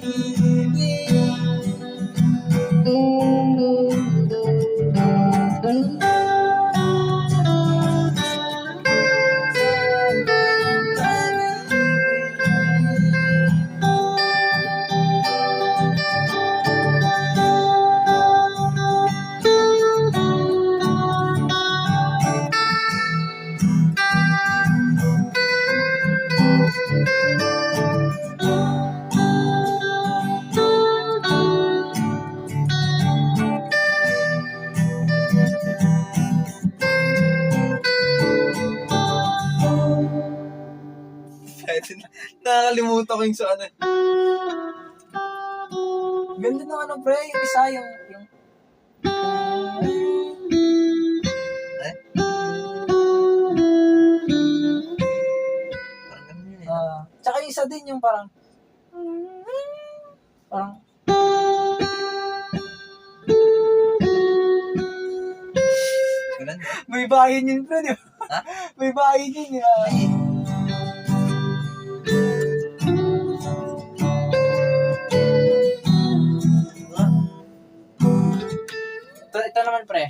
Ng Nakakalimutan ko yung sa ano. Ganda ng ano, pre, yung isa, yung, yung, Eh? Parang ganun yun eh. ah, tsaka yung isa din, yung parang, parang, Ganun. may bahin yun, pre, di ba? Ha? May bahin yun, ah. Pre.